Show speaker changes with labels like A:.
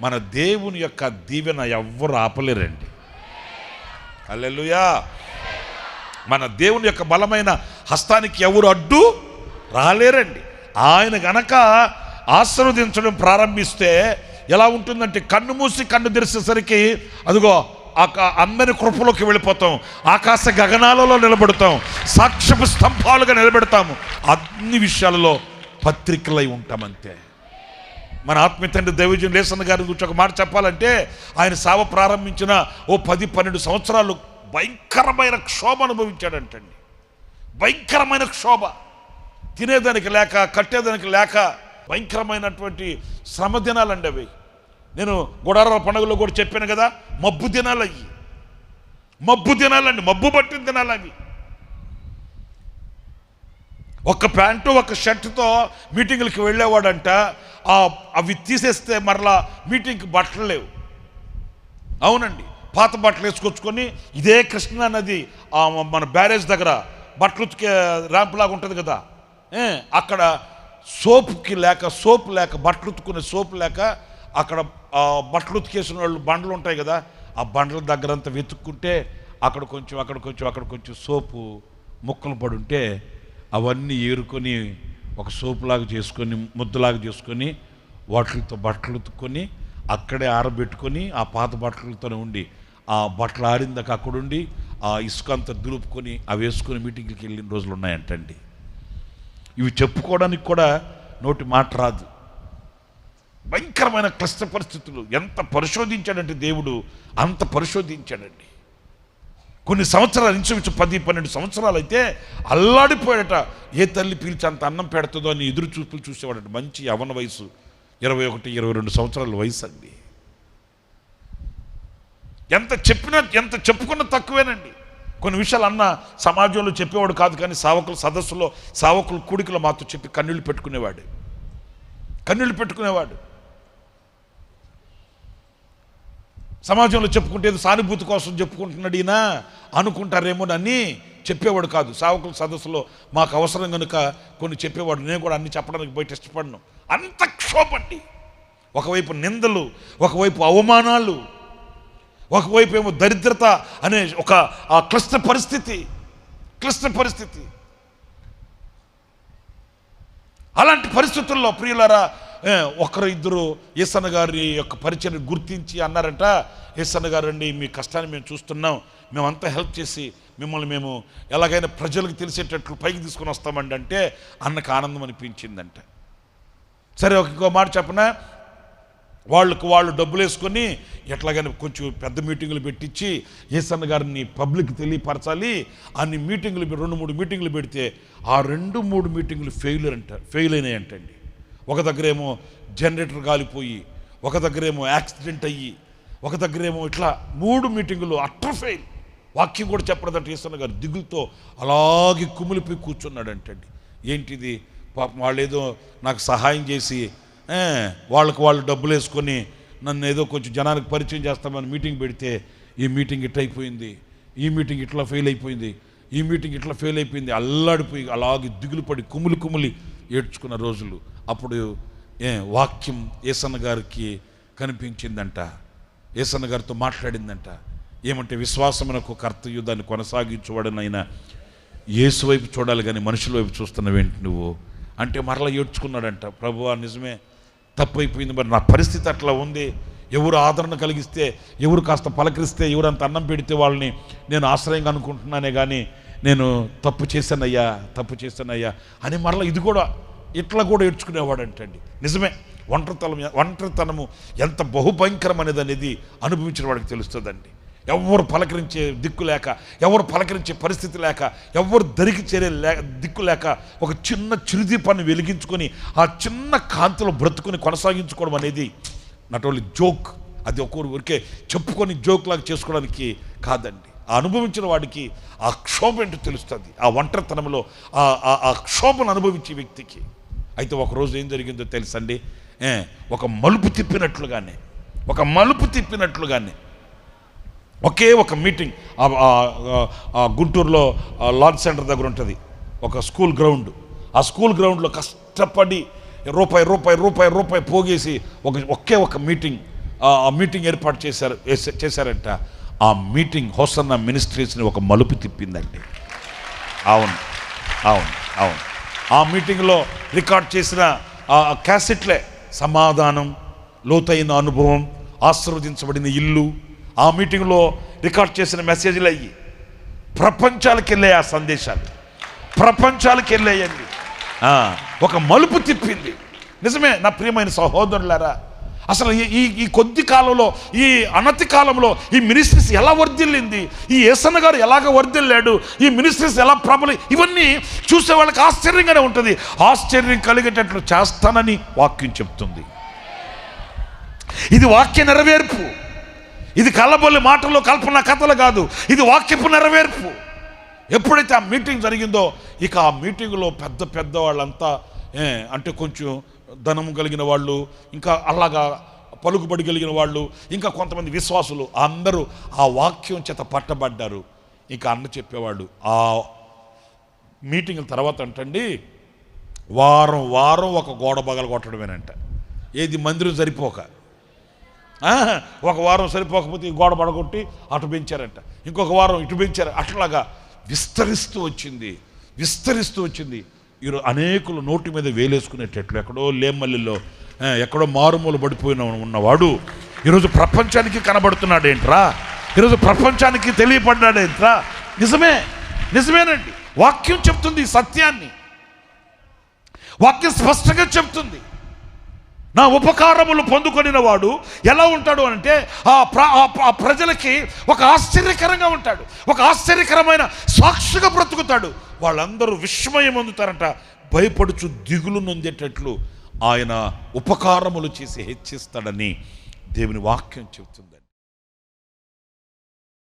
A: మన దేవుని యొక్క దీవెన ఎవ్వరు ఆపలేరండి. అల్లెలుయా మన దేవుని యొక్క బలమైన హస్తానికి ఎవరు అడ్డు రాలేరండి. ఆయన గనక ఆశీర్వదించడం ప్రారంభిస్తే ఎలా ఉంటుందంటే కన్ను మూసి కన్ను తెరిచేసరికి అదిగో అందరి కృపలోకి వెళ్ళిపోతాం ఆకాశ గగనాలలో నిలబడతాం సాక్ష్యపు స్తంభాలుగా నిలబెడతాము. అన్ని విషయాలలో పత్రికలై ఉంటామంతే. మన ఆత్మీయ తండ్రి దైవజన్ లేసన్న గారి గురించి ఒక మాట చెప్పాలంటే ఆయన సేవ ప్రారంభించిన ఓ పది పన్నెండు సంవత్సరాలు భయంకరమైన క్షోభ అనుభవించాడంటండి. భయంకరమైన క్షోభ. తినేదానికి లేక కట్టేదానికి లేక భయంకరమైనటువంటి శ్రమ దినాలండి అవి. నేను గుడారాల పండుగలో కూడా చెప్పాను కదా మబ్బు దినాలు అయ్యి మబ్బు దినాలండి మబ్బు పట్టిన దినాలు అవి ఒక ప్యాంటు ఒక షర్టుతో మీటింగులకి వెళ్ళేవాడంట. అవి తీసేస్తే మరలా మీటింగ్కి బట్టలు లేవు. అవునండి. పాత బట్టలు వేసుకొచ్చుకొని ఇదే కృష్ణా నది మన బ్యారేజ్ దగ్గర బట్టలు ఉతికే ర్యాంప్ లాగా ఉంటుంది కదా. అక్కడ సోప్కి లేక సోప్ లేక బట్టలు ఉతుకునే సోప్ లేక అక్కడ బట్టలు ఉతికేసిన వాళ్ళు బండ్లు ఉంటాయి కదా ఆ బండ్ల దగ్గరంతా వెతుక్కుంటే అక్కడ కొంచెం అక్కడ కొంచెం అక్కడ కొంచెం సోపు ముక్కలు పడి ఉంటే అవన్నీ ఏరుకొని ఒక సోపులాగా చేసుకొని ముద్దలాగా చేసుకొని వాటితో బట్టలు ఉతుక్కొని అక్కడే ఆరబెట్టుకొని ఆ పాత బట్టలతోనే ఉండి ఆ బట్టలు ఆరిందాక అక్కడుండి ఆ ఇసుక అంతా దులుపుకొని అవి వేసుకొని మీటింగ్కి వెళ్ళిన రోజులు ఉన్నాయంటండి. ఇవి చెప్పుకోవడానికి కూడా నోటి మాట రాదు. భయంకరమైన క్లిష్ట పరిస్థితులు. ఎంత పరిశోధించాడంటే దేవుడు అంత పరిశోధించాడండి. కొన్ని సంవత్సరాలు ఇంచుమించు పది పన్నెండు సంవత్సరాలు అయితే అల్లాడిపోయాడట. ఏ తల్లి పీల్చి అంత అన్నం పెడుతుందో అని ఎదురు చూపులు చూసేవాడట. మంచి యవన వయసు ఇరవై ఒకటి ఇరవై రెండు సంవత్సరాల వయసు అండి. ఎంత చెప్పినా ఎంత చెప్పుకున్నా తక్కువేనండి. కొన్ని విషయాలు అన్న సమాజంలో చెప్పేవాడు కాదు కానీ సావకుల సదస్సులో సావకుల కూడికలో మాతో చెప్పి కన్నీళ్ళు పెట్టుకునేవాడు. కన్నీళ్ళు పెట్టుకునేవాడు. సమాజంలో చెప్పుకుంటే సానుభూతి కోసం చెప్పుకుంటున్నాడు ఈయన అనుకుంటారేమోనని చెప్పేవాడు కాదు. సావకుల సదస్సులో మాకు అవసరం కనుక కొన్ని చెప్పేవాడు నేను కూడా అన్ని చెప్పడానికి బయట ఇష్టపడను అంత క్షోభండి. ఒకవైపు నిందలు ఒకవైపు అవమానాలు ఒకవైపు ఏమో దరిద్రత అనే ఒక ఆ క్లిష్ట పరిస్థితి క్లిష్ట పరిస్థితి. అలాంటి పరిస్థితుల్లో ప్రియులారా ఒకరు ఇద్దరు ఈసన్న గారి యొక్క పరిచయం గుర్తించి అన్నారంట ఈసన్న గారండి అండి మీ కష్టాన్ని మేము చూస్తున్నాం. మేమంతా హెల్ప్ చేసి మిమ్మల్ని మేము ఎలాగైనా ప్రజలకు తెలిసేటట్లు పైకి తీసుకొని వస్తామండి అంటే అన్నకు ఆనందం అనిపించిందంట. సరే ఒక ఇంకో మాట చెప్పనా? వాళ్ళకు వాళ్ళు డబ్బులు వేసుకొని ఎట్లాగైనా కొంచెం పెద్ద మీటింగులు పెట్టించి ఏసన్న గారిని పబ్లిక్ తెలియపరచాలి. అన్ని మీటింగులు రెండు మూడు మీటింగులు పెడితే ఆ రెండు మూడు మీటింగులు ఫెయిల్ అంట ఫెయిల్ అయినాయి అంటండి ఒక దగ్గరేమో జనరేటర్ కాలిపోయి ఒక దగ్గరేమో యాక్సిడెంట్ అయ్యి ఒక దగ్గరేమో ఇట్లా మూడు మీటింగులు అట్టర్ ఫెయిల్ వాక్యం కూడా చెప్పడదంట ఏసన్న గారు. దిగులతో అలాగే కుమిలిపోయి కూర్చున్నాడంటండి ఏంటిది? పాపం వాళ్ళు ఏదో నాకు సహాయం చేసి వాళ్ళకు వాళ్ళు డబ్బులు వేసుకొని నన్ను ఏదో కొంచెం జనానికి పరిచయం చేస్తామని మీటింగ్ పెడితే ఈ మీటింగ్ ఇట్లా అయిపోయింది ఈ మీటింగ్ ఇట్లా ఫెయిల్ అయిపోయింది ఈ మీటింగ్ ఇట్లా ఫెయిల్ అయిపోయింది అల్లాడిపోయి అలాగే దిగులు పడి కుమిలి కుమిలి ఏడ్చుకున్న రోజులు. అప్పుడు ఏ వాక్యం ఏసన్న గారికి కనిపించిందంట. ఏసన్న గారితో మాట్లాడిందంట. ఏమంటే విశ్వాసమునకు కర్తయ్యు దాన్ని కొనసాగించువాడనైనా యేసు వైపు చూడాలి కానీ మనుషుల వైపు చూస్తున్నవేంటి నువ్వు? అంటే మరలా ఏడ్చుకున్నాడంట. ప్రభువా నిజమే తప్పైపోయింది మరి నా పరిస్థితి అట్లా ఉంది. ఎవరు ఆదరణ కలిగిస్తే ఎవరు కాస్త పలకరిస్తే ఎవరంత అన్నం పెడితే వాళ్ళని నేను ఆశ్రయంగా అనుకుంటున్నానే కానీ నేను తప్పు చేశానయ్యా తప్పు చేశానయ్యా అని మరలా ఇది కూడా ఇట్లా కూడా ఏడ్చుకునేవాడంటండి. నిజమే ఒంటరితనం ఒంటరితనము ఎంత బహుభయంకరం అనేది అనేది అనుభవించిన వాడికి తెలుస్తుందండి. ఎవరు పలకరించే దిక్కు లేక ఎవరు పలకరించే పరిస్థితి లేక ఎవరు దరికి చేరే లే దిక్కు లేక ఒక చిన్న చిరుదీపాన్ని వెలిగించుకొని ఆ చిన్న కాంతిలో బ్రతుకుని కొనసాగించుకోవడం అనేది నాట్ ఓన్లీ జోక్ అది ఒక్కొరు ఊరికే చెప్పుకొని జోక్ లాగా చేసుకోవడానికి కాదండి. అనుభవించిన వాడికి ఆ క్షోభ ఏంటో తెలుస్తుంది. ఆ ఒంటరితనంలో ఆ ఆ- ఆ క్షోభను అనుభవించే వ్యక్తికి. అయితే ఒక రోజు ఏం జరిగిందో తెలుసండి? ఒక మలుపు తిప్పినట్లుగానే ఒక మలుపు తిప్పినట్లుగానే ఒకే ఒక మీటింగ్ గుంటూరులో లాంచ్ సెంటర్ దగ్గర ఉంటుంది. ఒక స్కూల్ గ్రౌండ్. ఆ స్కూల్ గ్రౌండ్లో కష్టపడి రూపాయి రూపాయి రూపాయి రూపాయి పోగేసి ఒక ఒకే ఒక మీటింగ్ ఆ మీటింగ్ ఏర్పాటు చేశారు చేశారంట. ఆ మీటింగ్ హోసన్న మినిస్ట్రీస్ని ఒక మలుపు తిప్పిందండి. అవును అవును అవును. ఆ మీటింగ్లో రికార్డ్ చేసిన ఆ క్యాసెట్లే సమాధానం లోతైన అనుభవం ఆశీర్వదించబడిన ఇల్లు ఆ మీటింగ్లో రికార్డ్ చేసిన మెసేజ్లు అయ్యి ప్రపంచాలకు వెళ్ళాయి ఆ సందేశాలు. ప్రపంచాలకు వెళ్ళాయండి ఒక మలుపు తిప్పింది. నిజమే నా ప్రియమైన సహోదరులారా అసలు ఈ- ఈ ఈ కొద్ది కాలంలో ఈ అనతి కాలంలో ఈ మినిస్ట్రీస్ ఎలా వర్ధిల్లింది? ఈ ఏసన్న గారు ఎలాగ వర్ధిల్లాడు? ఈ మినిస్ట్రీస్ ఎలా ప్రబలి ఇవన్నీ చూసే వాళ్ళకి ఆశ్చర్యంగానే ఉంటుంది. ఆశ్చర్యం కలిగేటట్లు చేస్తానని వాక్యం చెప్తుంది. ఇది వాక్య నెరవేర్పు. ఇది కళ్ళబొల్లి మాటలు కల్పన కథలు కాదు. ఇది వాక్యపు నెరవేర్పు. ఎప్పుడైతే ఆ మీటింగ్ జరిగిందో ఇక ఆ మీటింగ్లో పెద్ద పెద్ద వాళ్ళంతా అంటే కొంచెం ధనం కలిగిన వాళ్ళు ఇంకా అలాగా పలుకుబడి కలిగిన వాళ్ళు ఇంకా కొంతమంది విశ్వాసులు అందరూ ఆ వాక్యం చేత పట్టబడ్డారు. ఇంకా అన్న చెప్పేవాళ్ళు ఆ మీటింగ్ తర్వాత అంటండి వారం వారం ఒక గోడ బగలు కొట్టడమేనంట. ఏది మందిరం సరిపోక. ఒక వారం సరిపోకపోతే ఈ గోడ పడగొట్టి అటు పెంచారంట. ఇంకొక వారం ఇటు పెంచారు. అట్లాగా విస్తరిస్తూ వచ్చింది విస్తరిస్తూ వచ్చింది. ఈరోజు అనేకులు నోటి మీద వేలేసుకునేటట్లు ఎక్కడో లేమల్లిలో ఎక్కడో మారుమూల పడిపోయిన ఉన్నవాడు ఈరోజు ప్రపంచానికి కనబడుతున్నాడేంట్రా? ఈరోజు ప్రపంచానికి తెలియపడ్డాడేంట్రా? నిజమే నిజమేనండి. వాక్యం చెప్తుంది సత్యాన్ని. వాక్యం స్పష్టంగా చెప్తుంది. నా ఉపకారములు పొందుకొనిన వాడు ఎలా ఉంటాడు అంటే ఆ ప్ర ఆ ప్రజలకి ఒక ఆశ్చర్యకరంగా ఉంటాడు. ఒక ఆశ్చర్యకరమైన సాక్షిగా బ్రతుకుతాడు. వాళ్ళందరూ విస్మయం అందుతారంట. భయపడుచు దిగులు నొందేటట్లు ఆయన ఉపకారములు చేసి హెచ్చిస్తాడని దేవుని వాక్యం చెబుతుంది.